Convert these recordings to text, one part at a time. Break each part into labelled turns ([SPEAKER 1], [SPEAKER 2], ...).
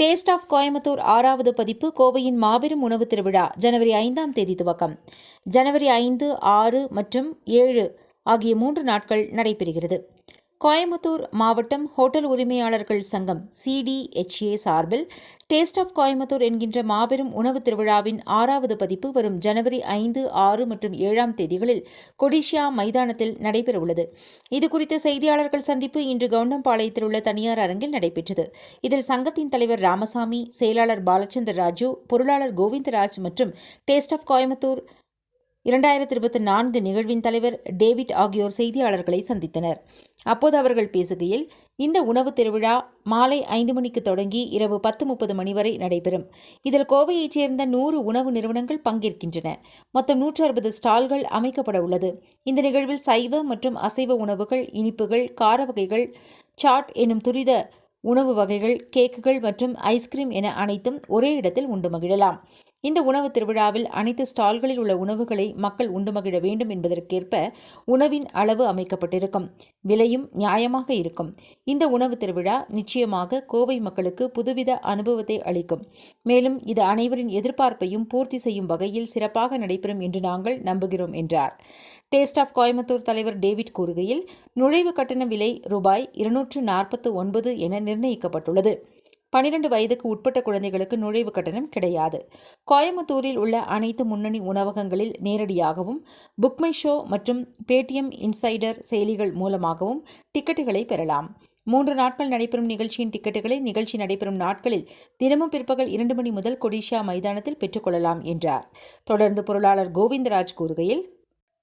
[SPEAKER 1] Taste of Coimbatore ஆறாவது பதிப்பு கோவையின் மாபெரும் உணவு திருவிழா ஜனவரி ஐந்தாம் தேதி துவக்கம். ஜனவரி ஐந்து ஆறு மற்றும் ஏழு ஆகிய மூன்று நாட்கள் நடைபெறுகிறது. கோயம்புத்தூர் மாவட்டம் ஹோட்டல் உரிமையாளர்கள் சங்கம் சிடிஎச்ஏ சார்பில் டேஸ்ட் ஆஃப் கோயம்புத்தூர் என்கின்ற மாபெரும் உணவு திருவிழாவின் ஆறாவது பதிப்பு வரும் ஜனவரி ஐந்து ஆறு மற்றும் ஏழாம் தேதிகளில் கொடிஷியா மைதானத்தில் நடைபெறவுள்ளது. இதுகுறித்த செய்தியாளர்கள் சந்திப்பு இன்று கவுண்டம்பாளையத்தில் உள்ள தனியார் அரங்கில் நடைபெற்றது. இதில் சங்கத்தின் தலைவர் ராமசாமி செயலாளர் பாலச்சந்தர் ராஜு பொருளாளர் கோவிந்தராஜ் மற்றும் டேஸ்ட் ஆஃப் கோயம்புத்தூர் இரண்டாயிரத்தி இருபத்தி நான்கு நிகழ்வின் தலைவர் டேவிட் ஆகியோர் செய்தியாளர்களை சந்தித்தனர். அப்போது அவர்கள் பேசுகையில் இந்த உணவு திருவிழா மாலை ஐந்து மணிக்கு தொடங்கி இரவு பத்து முப்பது மணி வரை நடைபெறும். இதில் கோவையைச் சேர்ந்த நூறு உணவு நிறுவனங்கள் பங்கேற்கின்றன. மொத்தம் நூற்று அறுபது ஸ்டால்கள் அமைக்கப்பட உள்ளது. இந்த நிகழ்வில் சைவ மற்றும் அசைவ உணவுகள் இனிப்புகள் கார வகைகள் சாட் எனும் துரித உணவு வகைகள் கேக்குகள் மற்றும் ஐஸ்கிரீம் என அனைத்தும் ஒரே இடத்தில் உண்டு மகிழலாம். இந்த உணவு திருவிழாவில் அனைத்து ஸ்டால்களில் உள்ள உணவுகளை மக்கள் உண்டு மகிழ வேண்டும் என்பதற்கேற்ப உணவின் அளவு அமைக்கப்பட்டிருக்கும். விலையும் நியாயமாக இருக்கும். இந்த உணவு திருவிழா நிச்சயமாக கோவை மக்களுக்கு புதுவித அனுபவத்தை அளிக்கும். மேலும் இது அனைவரின் எதிர்பார்ப்பையும் பூர்த்தி செய்யும் வகையில் சிறப்பாக நடைபெறும் என்று நாங்கள் நம்புகிறோம் என்றார். டேஸ்ட் ஆஃப் கோயம்புத்தூர் தலைவர் டேவிட் கூறுகையில் நுழைவு கட்டண விலை ரூபாய் இருநூற்று நாற்பத்து ஒன்பது என நிர்ணயிக்கப்பட்டுள்ளது. பனிரெண்டு வயதுக்கு உட்பட்ட குழந்தைகளுக்கு நுழைவு கட்டணம் கிடையாது. கோயம்புத்தூரில் உள்ள அனைத்து முன்னணி உணவகங்களில் நேரடியாகவும் புக்மை ஷோ மற்றும் பேடிஎம் இன்சைடர் செயலிகள் மூலமாகவும் டிக்கெட்டுகளை பெறலாம். மூன்று நாட்கள் நடைபெறும் நிகழ்ச்சியின் டிக்கெட்டுகளை நிகழ்ச்சி நடைபெறும் நாட்களில் தினமும் பிற்பகல் இரண்டு மணி முதல் கொடிஷா மைதானத்தில் பெற்றுக்கொள்ளலாம் என்றார். தொடர்ந்து பொருளாளர் கோவிந்தராஜ் கூறுகையில்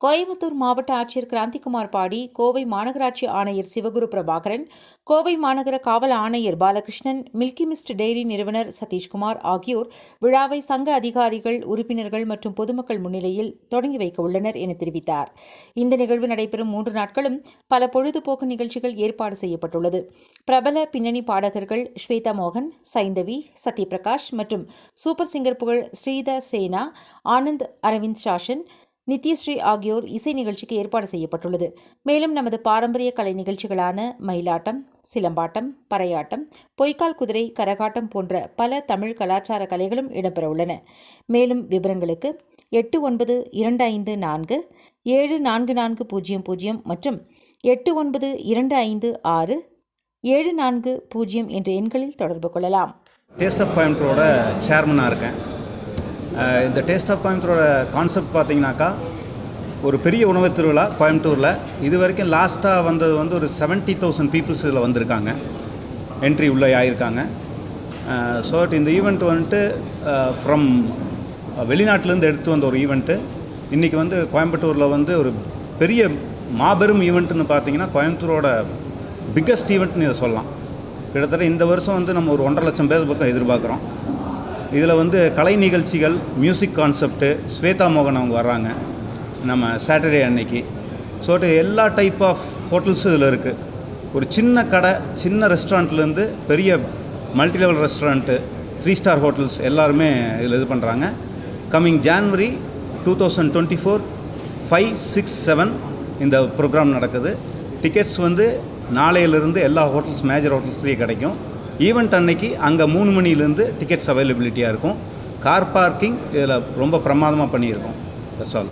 [SPEAKER 1] கோயம்புத்தூர் மாவட்ட ஆட்சியர் கிராந்திகுமார் பாடி கோவை மாநகராட்சி ஆணையர் சிவகுரு பிரபாகரன் கோவை மாநகர காவல் ஆணையர் பாலகிருஷ்ணன் மில்கி மிஸ்ட் டெய்ரி நிறுவனர் சதீஷ்குமார் ஆகியோர் விழாவை சங்க அதிகாரிகள் உறுப்பினர்கள் மற்றும் பொதுமக்கள் முன்னிலையில் தொடங்கி வைக்க உள்ளனர் என தெரிவித்தார். இந்த நிகழ்வு நடைபெறும் மூன்று நாட்களும் பல பொழுதுபோக்கு நிகழ்ச்சிகள் ஏற்பாடு செய்யப்பட்டுள்ளது. பிரபல பின்னணி பாடகர்கள் ஸ்வேதா மோகன் சைந்தவி சத்யபிரகாஷ் மற்றும் சூப்பர் சிங்கர் புகழ் ஸ்ரீதர் சேனா ஆனந்த் அரவிந்த் சாஷன் நித்யஸ்ரீ ஆகியோர் இசை நிகழ்ச்சிக்கு ஏற்பாடு செய்யப்பட்டுள்ளது. மேலும் நமது பாரம்பரிய கலை நிகழ்ச்சிகளான மயிலாட்டம் சிலம்பாட்டம் பறையாட்டம் பொய்க்கால் குதிரை கரகாட்டம் போன்ற பல தமிழ் கலாச்சார கலைகளும் இடம்பெறவுள்ளன. மேலும் விவரங்களுக்கு எட்டு ஒன்பது இரண்டு ஐந்து நான்கு ஏழு நான்கு நான்கு பூஜ்ஜியம் பூஜ்ஜியம் மற்றும் எட்டு ஒன்பது இரண்டு ஐந்து ஆறு ஏழு நான்கு பூஜ்ஜியம் என்ற எண்களில் தொடர்பு கொள்ளலாம்.
[SPEAKER 2] டேஸ்ட் ஆஃப் கோயம்புத்தூரோட சேர்மனாக இருக்கேன். இந்த டேஸ்ட் ஆஃப் கோயம்புத்தூரோட கான்செப்ட் பார்த்தீங்கன்னாக்கா ஒரு பெரிய உணவு திருவிழா கோயம்புத்தூரில். இது வரைக்கும் லாஸ்ட்டாக வந்தது வந்து ஒரு செவன்ட்டி தௌசண்ட் பீப்புள்ஸ் இதில் வந்திருக்காங்க. என்ட்ரி உள்ளே ஆகியிருக்காங்க ஸோ இந்த ஈவெண்ட் வந்துட்டு ஃப்ரம் வெளிநாட்டிலேருந்து எடுத்து வந்த ஒரு ஈவெண்ட்டு இன்றைக்கி வந்து கோயம்புத்தூரில் வந்து ஒரு பெரிய மாபெரும் ஈவெண்ட்டுன்னு பார்த்தீங்கன்னா கோயம்புத்தூரோட பிக்கஸ்ட் ஈவெண்ட்னு இதை சொல்லலாம். கிட்டத்தட்ட இந்த வருஷம் வந்து நம்ம ஒரு ஒன்றரை லட்சம் பேர் பக்கம் எதிர்பார்க்குறோம். இதில் வந்து கலை நிகழ்ச்சிகள் மியூசிக் கான்செப்ட்டு ஸ்வேதா மோகன் அவங்க வர்றாங்க நம்ம சாட்டர்டே அன்னைக்கு. ஸோ எல்லா டைப் ஆஃப் ஹோட்டல்ஸும் இதில் இருக்குது ஒரு சின்ன கடை சின்ன ரெஸ்டாரண்ட்லேருந்து பெரிய multi level restaurant three star hotels எல்லாருமே இதில் இது பண்ணுறாங்க coming January two thousand twenty four five six seven இந்த ப்ரோக்ராம் நடக்குது. டிக்கெட்ஸ் வந்து நாளையிலிருந்து எல்லா ஹோட்டல்ஸ் மேஜர் ஹோட்டல்ஸ்லேயும் கிடைக்கும். ஈவெண்ட் அன்னைக்கு அங்கே மூணு மணிலேருந்து டிக்கெட்ஸ் அவைலபிலிட்டியாக இருக்கும். கார் பார்க்கிங் இதில் ரொம்ப பிரமாதமாக பண்ணியிருக்கோம். That's all